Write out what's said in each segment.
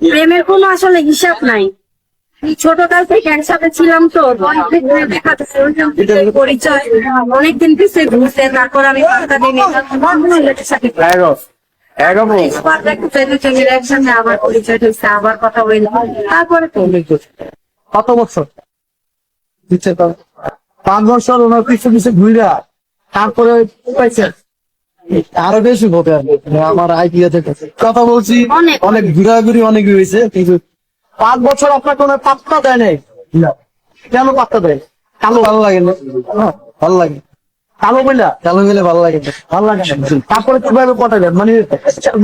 প্রেমের কোনো আসলে হিসাব নাই। ছোটকাল থেকে একসাথে ছিলাম তো পরিচয় অনেকদিন পিছিয়ে ঘুরছে তারপর আমি সাথে একসাথে আবার পরিচয় হয়েছে আবার কথা বললাম তারপরে তো কত বছর? পাঁচ বছর ওনার পিছু পিছু ঘুরা তারপরে পাইছে আরও বেশি হবে আর আমার আইডিয়া থেকে। কথা বলছি অনেক। অনেক ঘুরাঘুরি অনেক হয়েছে কিন্তু পাঁচ বছর আপনাকে কোনো পাত্তা দেয় নাই? কেন পাত্তা দেয়? কালো ভালো লাগে না। হ্যাঁ, ভালো লাগে। কালো কালো ভালো লাগে ভালো লাগে তারপরে কীভাবে পটাইলেন? মানে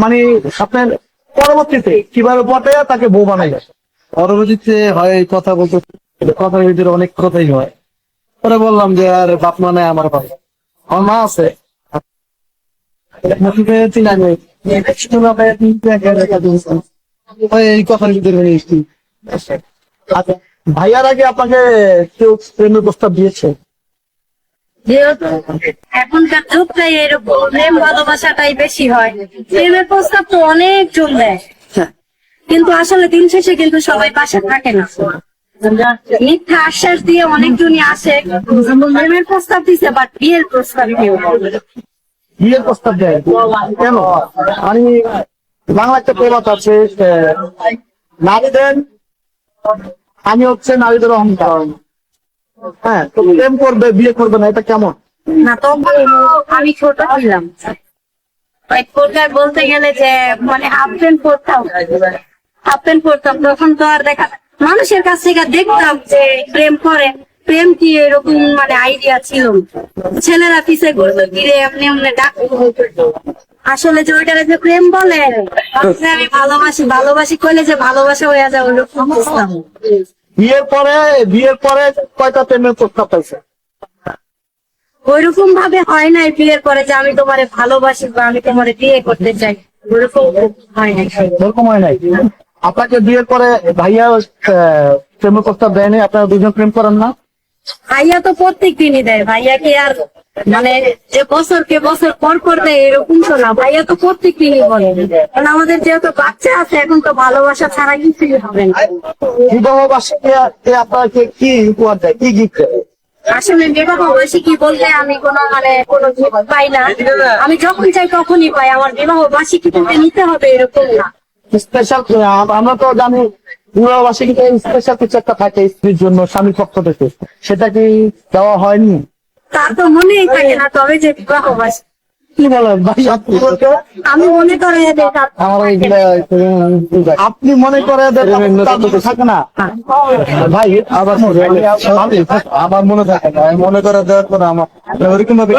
মানে আপনার পরবর্তীতে কীভাবে পটাইয়া তাকে বউ বানাইলেন? পরবর্তীতে হয় কথা বলতে কথার ভিতরে অনেক কথাই হয়। পরে বললাম যে আর বাপ মা নাই আমার ভাই। আমার মা আছে। ভাইয়ার আগে আপনাকে কেউ প্রেমের প্রস্তাব দিয়েছে? যেহেতু এখনকার যুগটাই এরকম প্রেম ভালোবাসাটাই বেশি হয়। প্রেমের প্রস্তাব তো অনেক জন দেয়। কিন্তু আসলে দিন শেষে কিন্তু সবাই পাশে থাকে না। মিথ্যা আশ্বাস দিয়ে অনেকজনই আসে। প্রেমের প্রস্তাব দিছে বাট বিয়ের প্রস্তাব কেউ। বিয়ের প্রস্তাব দেয়। কেন? মানে বাংলা একটা প্রবাদ আছে যে, নারী দেন আমি হচ্ছে নারীদের অহংকার। হ্যাঁ তো প্রেম করবে বিয়ে করবে না এটা কেমন? না তখন আমি ছোট ছিলাম। বলতে গেলে যে মানে হাফ প্যান্ট পরতাম। হাফ প্যান্ট পরতাম তখন তো আর দেখা মানুষের কাছ থেকে দেখতাম যে প্রেম করে। প্রেম কি এরকম মানে আইডিয়া ছিল? ছেলেরা পিছে ঘুরতো ফিরে এমনি এমনি ডাক আসলে যে ওইটারে যে প্রেম বলে আমি ভালোবাসি ভালোবাসি যে ভালোবাসা হয়ে যায় বুঝতাম বিয়ের পরে বিয়ের পরে কয়টা প্রেমের প্রস্তাব পাইছে? ওইরকম ভাবে হয় নাই বিয়ের পরে যে আমি তোমারে ভালোবাসি বা আমি তোমারে বিয়ে করতে চাই। ওইরকম হয় নাই। হয় নাই। আপনাকে বিয়ের পরে ভাইয়া প্রেমের প্রস্তাব দেয়নি? আপনারা দুজন প্রেম করেন না? ভাইয়া তো প্রত্যেক দিনই দেয় ভাইয়া কি আর মানে যে বছরকে বছর পর পর দেয় এরকম তো না ভাইয়া তো প্রত্যেক দিনই বলে কারণ আমাদের যেহেতু বাচ্চা আছে এখন তো ভালোবাসা ছাড়া কিছুই হবে না। বিবাহ বার্ষিকী আপনাকে কি উপহার দেয়? কি গিফট দেয়? আসলে বিবাহ বার্ষিকী বলতে আমি কোনো মানে কোনো পাই না। আমি যখন চাই তখনই পাই আমার বিবাহ বার্ষিকী বলতে নিতে হবে এরকম না। স্পেশাল আমরা তো জানি বিবাহ বার্ষিকীতে স্পেশাল কিছু একটা থাকে স্ত্রীর জন্য স্বামীর পক্ষ থেকে। সেটা কি দেওয়া হয়নি? তা তো মনেই থাকে না তবে যে বিবাহ কি বলেন আমি মনে করে আপনি মনে করে থাকে না? ভাই আবার আমার মনে থাকে না মনে করে দেওয়ার পরে আমার ওরকম ভাবে